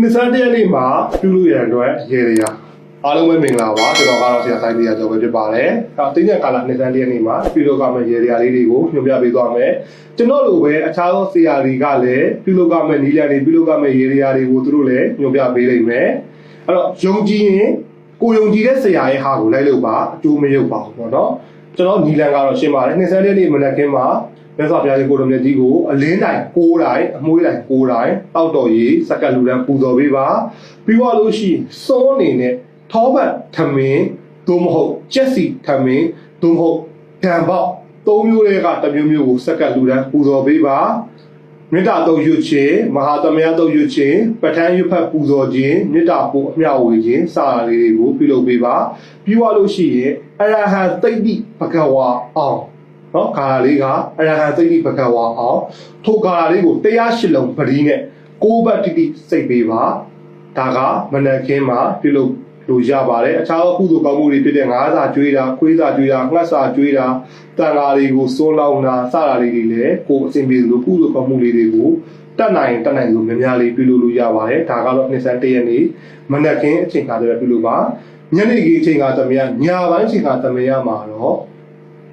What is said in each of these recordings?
နှစ်ဆန်းတရက်နေ့မှာပြုလို့ရတဲ့အတွက်ရေရရာအားလုံးပဲမင်္ဂလာပါကျွန်တော်ကတော့ဆရာဆိုင်တရားကျော်ပဲဖြစ်ပါတယ်။အဲတင်းညက်ကာလနှစ်ဆန်းတရက်နေ့မှာပြုလုပ်ကမယ့်ရေရရာလေးတွေကိုညွှန်ပြပေးသွားမယ်။ကျွန်တော်လိုပဲအခြားသောဆရာတွေကလည်းပြုလုပ်ကမယ့်နီးလန်တွေပြုလုပ်ကမယ့်ရေရရာတွေကိုသူတို့လည်းညွှန်ပြပေးလိမ့်မယ်။အဲ့တော့ယုံကြည်ရင်ကိုယုံကြည်တဲ့ဆရာရဲ့ဟာကိုလိုက်လို့ပါအကျိုးမရုပ်ပါဘူးပေါ့နော်။ကျွန်တော်နီလန်ကတော့ရှင်းပါတယ်နှစ်ဆန်းတရက်နေ့မနက်ခင်းမှာ မြတ်စွာဘုရားရှင်ကိုတော်မြတ်ကြီးကိုအလင်းတိုင်6တိုင်အမွှေးတိုင်6တိုင်တောက်တော်ကြီးစက္ကလူရန်ပူဇော်ပေးပါပြီးတော့လို့ရှိရင်စောအနေနဲ့ထောပတ်ထမင်းသို့မဟုတ်ကြက်စီထမင်းသို့မဟုတ်ကံပေါက်သုံးမျိုးတွေကတစ်မျိုးမျိုးကိုစက္ကလူရန်ပူဇော်ပေးပါမေတ္တာတုတ်ရွတ်ခြင်းမဟာသမယတုတ်ရွတ်ခြင်းပဋ္ဌာန်းရွတ်ဖတ်ပူဇော်ခြင်းမေတ္တာပို့အမျှဝေခြင်းစတာလေးတွေကိုပြုလုပ်ပေးပါပြီးတော့လို့ရှိရင်အရဟံသိတ္တိဘဂဝါအောင် နော်ဂါရာလေးကအရဟံသိတိဘဂဝါအောင်ထိုဂါရာလေးကိုတရားရှိလုံးပရိနဲ့ကိုးဘတ်တိတိစိတ်ပေးပါဒါကမနက်ခင်းမှာပြုလုပ်လို့ရပါတယ်အခြားသောကုသိုလ်ကောင်းမှုတွေဖြစ်တဲ့ငါးစာကျွေးတာခွေးစာကျွေးတာငှက်စာကျွေးတာတန်ဃာတွေကိုစိုးလောင်းတာစတာလေးတွေလည်းကိုယ်အစဉ်ပြေလို့ကုသိုလ်ကောင်းမှုလေးတွေကိုတတ်နိုင်တတ်နိုင်လို့များများလေးပြုလုပ်လို့ရပါတယ်ဒါကတော့နှစ်ဆန်းတရက်နေ့မနက်ခင်းအချိန်ခါတည်းပဲပြုလုပ်ပါညနေခင်းအချိန်ခါသမယညပိုင်းအချိန်ခါသမယမှာတော့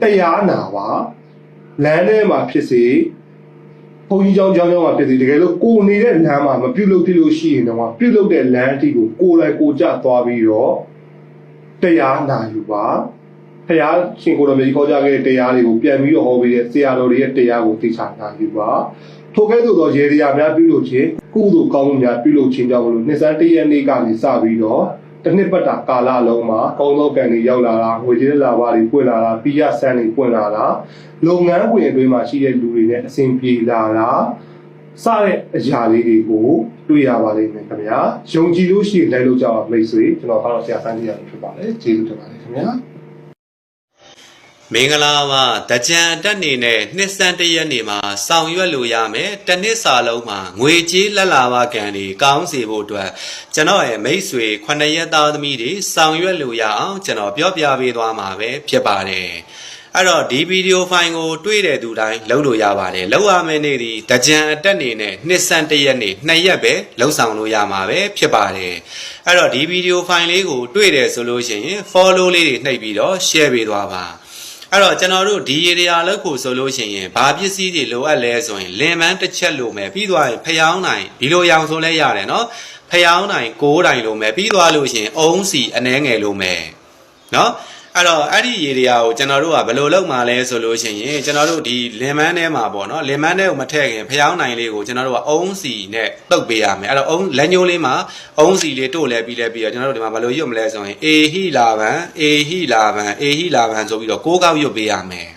တရားနာပါလမ်းထဲမှာဖြစ်စေဘုန်းကြီးကျောင်းကျောင်းကျောင်းမှာဖြစ်စေတကယ်လို့ကိုနေတဲ့လမ်းမှာမပြုတ်လို့ဖြစ်လို့ရှိရင်တော့ပြုတ်လို့တဲ့လမ်းအထိကိုကိုယ်လိုက်ကိုကြသွားပြီးတော့တရားနာယူပါဖရာရှင်ကိုယ်တော်မြတ်ကြီးခေါ်ကြခဲ့တဲ့တရားတွေကိုပြန်ပြီးတော့ဟောပေးတဲ့ဆရာတော်တွေရဲ့တရားကိုသိချာနာယူပါထိုကဲ့သို့သောရေတရားများပြုလုပ်ခြင်းကုသိုလ်ကောင်းမှုများပြုလုပ်ခြင်းကြောင့်လို့နှစ်ဆန်းတရက်နေ့ကနေစပြီးတော့ တစ်နှစ်ပတ်တာကာလလုံးမှာကောင်းသောကံတွေရောက်လာတာငွေကြေးလာပါတွေပွင့်လာတာပြီးရဆန်းတွေပွင့်လာတာလုပ်ငန်းခွင်အတွင်းမှာရှိတဲ့လူတွေနဲ့အဆင်ပြေလာတာစတဲ့အရာလေးတွေကိုတွေ့ရပါလိမ့်မယ်ခင်ဗျာယုံကြည်လို့ရှိရင်လိုက်လို့ကြအောင်မိတ်ဆွေကျွန်တော်ကတော့ဆရာဆန်းကြီးရဖြစ်ပါတယ်ကျေးဇူးတင်ပါတယ်ခင်ဗျာ မင်္ဂလာပါတကြံတက်နေနဲ့နှစ်စန်းတရက်နေမှာဆောင်ရွက်လို့ရမယ်တစ်နှစ်စာလုံးမှာငွေကြေးလက်လာပါကံတွေကောင်းစေဖို့အတွက်ကျွန်တော်ရဲ့မိတ်ဆွေ9ရက်သားသမီးတွေဆောင်ရွက်လို့ရအောင်ကျွန်တော်ပြောပြပေးသွားမှာပဲဖြစ်ပါတယ်အဲ့တော့ဒီဗီဒီယိုဖိုင်ကို တွေ့တဲ့သူတိုင်းလုပ်လို့ရပါတယ်လုပ်ရမယ့်နေ့ဒီတကြံအတက်နေနဲ့နှစ်စန်းတရက်နေနှစ်ရက်ပဲလုပ်ဆောင်လို့ရမှာပဲဖြစ်ပါတယ်အဲ့တော့ဒီဗီဒီယိုဖိုင်လေးကိုတွေ့တယ်ဆိုလို့ရှိရင် follow လေးတွေနှိပ်ပြီးတော့ share ပေးသွားပါ အဲ့တော့ကျွန်တော်တို့ဒီရေရာလောက်ဖို့ဆိုလို့ရှိရင်ဘာပစ္စည်းတွေလိုအပ်လဲဆိုရင်လင်မန်းတစ်ချက်လိုမယ်ပြီးသွားရင်ဖျောင်းနိုင်ဒီလိုရောင်ဆိုလဲရတယ်နော်ဖျောင်းနိုင်ကိုးတိုင်လိုမယ်ပြီးသွားလို့ရှိရင်အုံးစီအနှဲငယ်လိုမယ်နော် အဲ့တော့အဲ့ဒီရေရာကိုကျွန်တော်တို့ကဘယ်လိုလုပ်မှာလဲဆိုလို့ရှိရင်ကျွန်တော်တို့ဒီလင်မန်းထဲမှာပေါ့နော်လင်မန်းထဲကိုမထည့်ခင်ဖျောင်းနိုင်လေးကိုကျွန်တော်တို့ကအုံးစီနဲ့တုပ်ပေးရမယ်အဲ့တော့အုံးလက်ညှိုးလေးမှာအုံးစီလေးတို့လဲပြီးလဲပြီးတော့ကျွန်တော်တို့ဒီမှာဘယ်လိုရွတ်မလဲဆိုရင်အေဟိလာဗံအေဟိလာဗံအေဟိလာဗံဆိုပြီးတော့ကိုးကောက်ရွတ်ပေးရမယ်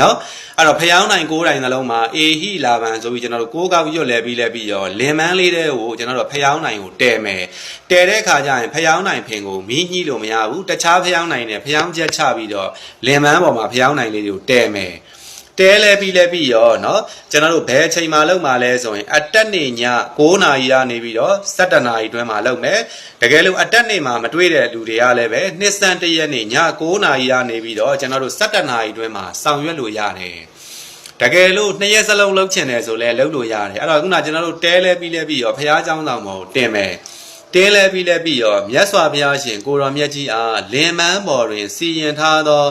နော်အဲ့တော့ဖျောင်းနိုင်ကိုးတိုင်နှလုံးမှာအေဟိလာဗံဆိုပြီးကျွန်တော်တို့ကိုးကောက်ရွတ်လဲပြီးလဲပြီးတော့လင်မန်းလေးတဲ့ကိုကျွန်တော်တို့ဖျောင်းနိုင်ကိုတဲမယ်တဲတဲ့ခါကျရင်ဖျောင်းနိုင်ဖင်ကိုမီးညှိလို့မရဘူးတခြားဖျောင်းနိုင်နဲ့ဖျောင်းချက်ချပြီးတော့လင်မန်းပေါ်မှာဖျောင်းနိုင်လေးတွေကိုတဲမယ် တဲလဲပြီးလဲပြီးရောเนาะကျွန်တော်တို့ဘယ်အချိန်မှလောက်မှလဲဆိုရင်အတက်နေည9နာရီကနေပြီးတော့17နာရီတွင်းမှာလောက်မယ်တကယ်လို့အတက်နေမှာမတွေ့တဲ့လူတွေကလည်းပဲနှစ်စံတရက်နေည9နာရီကနေပြီးတော့ကျွန်တော်တို့17နာရီတွင်းမှာဆောင်ရွက်လို့ရတယ်တကယ်လို့နှစ်ရက်စလုံးလုပ်ချင်တယ်ဆိုလဲလုပ်လို့ရတယ်အဲ့တော့ခုနကျွန်တော်တို့တဲလဲပြီးလဲပြီးရောဖះเจ้าဆောင်မကိုတင်မယ်တင်းလဲပြီးလဲပြီးရောမြတ်စွာဘုရားရှင်ကိုတော်မြတ်ကြီးအားလင်မန်းပေါ်တွင်စီရင်ထားသော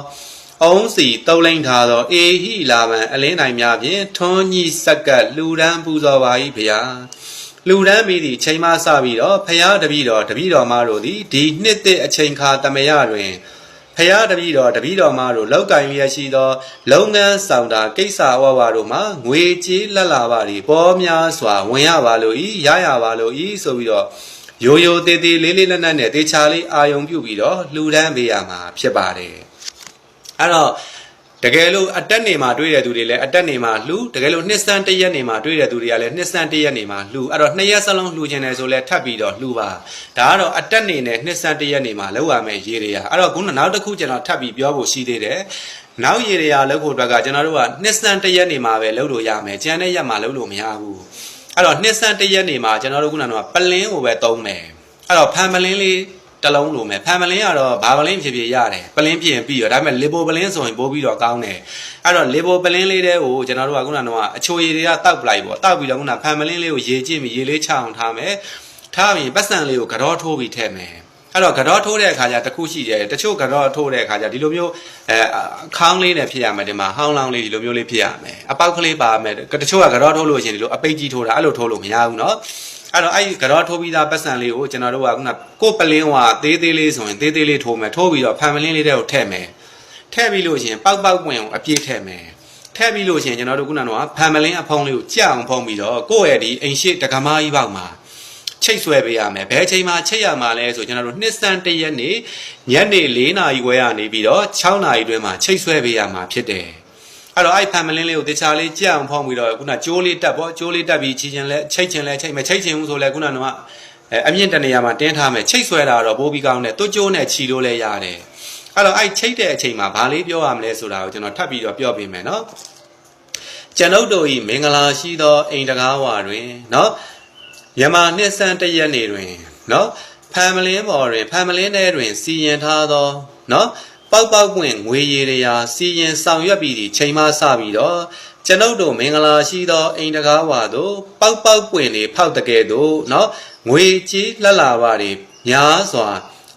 အုံးစီတုံးလိမ့်ထားသောအေဟိလာမံအလင်းနိုင်များဖြင့်ထွန်းကြီးစက္ကပ်လူရန်ပူဇော်ပါ၏ဗျာလူရန်မိသည့်ချိန်မှစပြီးတော့ဖရာတပည့်တော်တပည့်တော်မတို့သည်ဒီနှစ်သည့်အချိန်ခါတမယတွင်ဖရာတပည့်တော်တပည့်တော်မတို့လောက်ကင်ရရှိသော လုပ်ငန်းဆောင်တာကိစ္စအဝဝတို့မှာငွေကြေးလက်လာပါသည်ပေါ်များစွာဝင်ရပါလို့ဤရရပါလို့ဤဆိုပြီးတော့ရိုးရိုးသေးသေးလေးလေးနက်နက်နဲ့တေချာလေးအာယုံပြုပြီးတော့လှူဒန်းပေးရမှာဖြစ်ပါတယ် အဲ့တော့တကယ်လို့အတက်နေမှာတွေ့တဲ့သူတွေလည်းအတက်နေမှာလှူတကယ်လို့နှစ်စန်းတစ်ရက်နေမှာတွေ့တဲ့သူတွေကလည်းနှစ်စန်းတစ်ရက်နေမှာလှူအဲ့တော့နှစ်ရက်စလုံးလှူခြင်းတယ်ဆိုလဲထပ်ပြီးတော့လှူပါဒါကတော့အတက်နေနဲ့နှစ်စန်းတစ်ရက်နေမှာလောက်ရမယ်ရေတွေကအဲ့တော့ခုနနောက်တစ်ခုကျွန်တော်ထပ်ပြီးပြောဖို့ရှိသေးတယ်နောက်ရေတွေကလောက်ဖို့အတွက်ကကျွန်တော်တို့ကနှစ်စန်းတစ်ရက်နေမှာပဲလှုပ်လို့ရမယ်ကျန်တဲ့ရက်မှာလှုပ်လို့မရဘူးအဲ့တော့နှစ်စန်းတစ်ရက်နေမှာကျွန်တော်တို့ခုနကပလင်းကိုပဲသုံးမယ်အဲ့တော့ဖန်ပလင်းလေး တစ်လုံးလိုမယ်ဖန်ပလင်းကတော့ဘာပလင်းဖြစ်ဖြစ်ရတယ်ပလင်းဖြစ်ရင်ပြီးရောဒါပေမဲ့လေပိုပလင်းဆိုရင်ပို့ပြီးတော့ကောင်းတယ်အဲ့တော့လေပိုပလင်းလေးတဲ့ကိုကျွန်တော်တို့ကခုနကတော့အချိုရည်တွေကတောက်ပလိုက်ပေါ့တောက်ပြီးတော့ခုနဖန်ပလင်းလေးကိုရေကျင့်ပြီးရေလေးချအောင်ထားမယ်ထ ထားပြီးပတ်စံလေးကိုကြောထိုးပြီးထည့်မယ်အဲ့တော့ကြောထိုးတဲ့အခါကျတစ်ခုရှိတယ်တချို့ကြောထိုးတဲ့အခါကျဒီလိုမျိုးအဲအခောင်းလေးနဲ့ဖြစ်ရမယ်ဒီမှာဟောင်းလောင်းလေးဒီလိုမျိုးလေးဖြစ်ရမယ်အပေါက်ကလေးပါမယ်တချို့ကကြောထိုးလို့ရှိရင်ဒီလိုအပိတ်ကြီးထိုးတာအဲ့လိုထိုးလို့မရဘူးเนาะ အဲ့တော့အဲ့ဒီကြောထိုးပြီးသားပတ်စံလေးကိုကျွန်တော်တို့ကခုနကိုပလင်းဝါသေးသေးလေးဆိုရင်သေးသေးလေးထိုးမယ်ထိုးပြီးတော့ဖန်ပလင်းလေးတွေကိုထည့်မယ်ထည့်ပြီးလို့ရှိရင်ပေါက်ပေါက်ပွင့်ကိုအပြည့်ထည့်မယ်ထည့်ပြီးလို့ရှိရင်ကျွန်တော်တို့ခုနကတော့ဖန်မလင်းအဖုံးလေးကိုကြက်အောင်ဖုံးပြီးတော့ကိုယ့်ရဲ့ဒီအိမ်ရှိတက္ကမကြီးပေါက်မှာချိတ်ဆွဲပေးရမယ်ဘယ်ချိန်မှာချိတ်ရမှာလဲဆိုကျွန်တော်တို့နှစ်စံတစ်ရက်နေ့ညနေ4နာရီခွဲကနေပြီးတော့6နာရီတွင်းမှာချိတ်ဆွဲပေးရမှာဖြစ်တယ် အဲ့တော့အဲ့ family လေးကိုတခြားလေးကြက်အောင်ဖောင်းပြီးတော့ခုနကျိုးလေးတက်ပေါ့ကျိုးလေးတက်ပြီးချီချင်လဲချိတ်ချင်လဲချိတ်မယ်ချိတ်ချင်ဘူးဆိုလဲခုနကတော့အမြင့်တနေရာမှာတင်းထားမယ်ချိတ်ဆွဲတာတော့ပိုးပြီးကောင်းတယ်သူကျိုးနဲ့ချီလို့လဲရတယ်အဲ့တော့အဲ့ချိတ်တဲ့အချိန်မှာဘာလေးပြောရမလဲဆိုတာကိုကျွန်တော်ထပ်ပြီးတော့ပြောပေးမယ်နော်ကျွန်ုပ်တို့ဤမင်္ဂလာရှိသောအိမ်တကားဝါတွင်နော်ယမနှစ်ဆန်းတရက်နေတွင်နော်ဖမ်မလင်းပေါ်တွင်ဖမ်မလင်းထဲတွင်စီရင်ထားသောနော် ပေါက်ပေါက်ပွင့်ငွေရည်ရရာစီရင်ဆောင်ရွက်ပြီးသည့်ချိန်မှစပြီးတော့ကျွန်ုပ်တို့မင်္ဂလာရှိသောအိမ်တကားဝါသို့ပေါက်ပေါက်ပွင့်တွေဖောက်တကယ်သို့เนาะငွေကြီးလှလှပါတွေများစွာ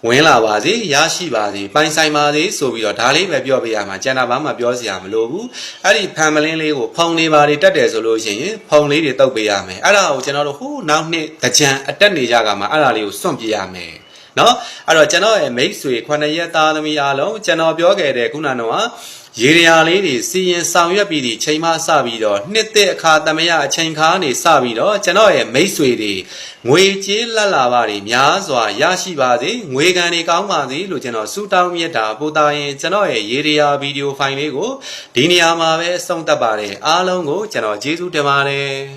ဝင်လာပါစေရရှိပါစေပိုင်ဆိုင်ပါစေဆိုပြီးတော့ဒါလေးပဲပြောပြရမှာကျန်တာဘာမှပြောစရာမလိုဘူးအဲ့ဒီဖန်မလင်းလေးကိုဖုံလေးပါတွေတက်တယ်ဆိုလို့ရှိရင်ဖုံလေးတွေတုပ်ပေးရမယ်အဲ့ဒါကိုကျွန်တော်တို့ဟိုးနောက်နှစ်တကြံအတက်နေကြကမှာအဲ့ဒါလေးကိုစွန့်ပြရမယ် နော်အဲ့တော့ကျွန်တော်ရဲ့မိတ်ဆွေခုနှစ်ရက်သားသမီးအားလုံးကျွန်တော်ပြောခဲ့တဲ့ခုနကတော့ရေရရာလေးတွေစီရင်ဆောင်ရွက်ပြီးဒီချိန်မှစပြီးတော့နှစ်သက်အခါသမယအချိန်ခါနေစပြီးတော့ကျွန်တော်ရဲ့မိတ်ဆွေတွေငွေကြေးလက်လာပါတွေများစွာရရှိပါစေငွေကန်တွေကောင်းပါစေလို့ကျွန်တော်ဆုတောင်းမြတ်တာပို့တာရင်ကျွန်တော်ရဲ့ရေရရာဗီဒီယိုဖိုင်လေးကိုဒီနေရာမှာပဲအဆုံးသတ်ပါတယ်အားလုံးကိုကျွန်တော်ကျေးဇူးတင်ပါတယ်